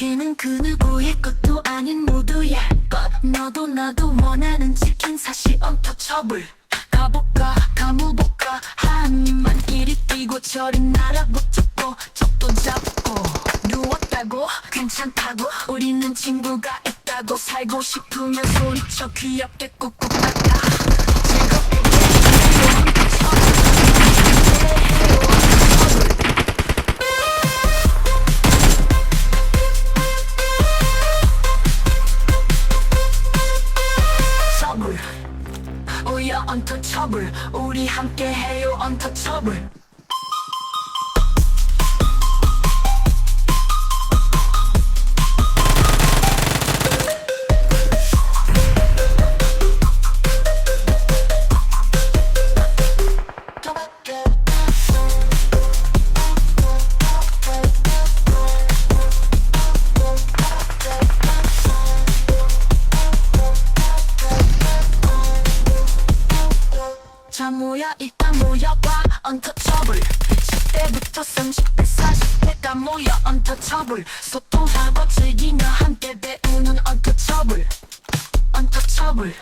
치킨은 그 누구의 것도 아닌 모두의 것 너도 나도 원하는 치킨 사실 언터처블. 가볼까 가무볼까. 한 입만 이리 뛰고 저리 날아붙잡고 적도 잡고 누웠다고 괜찮다고. 우리는 친구가 있다고 살고 싶으면 소리쳐 귀엽게 꾹꾹 닦아 언터처블 우리 함께 해요 언 자 모여 일단 모여봐 언터처블 10대부터 30대 40대가 모여 언터처블 소통하고 즐기며 함께 배우는 언터처블 언터처블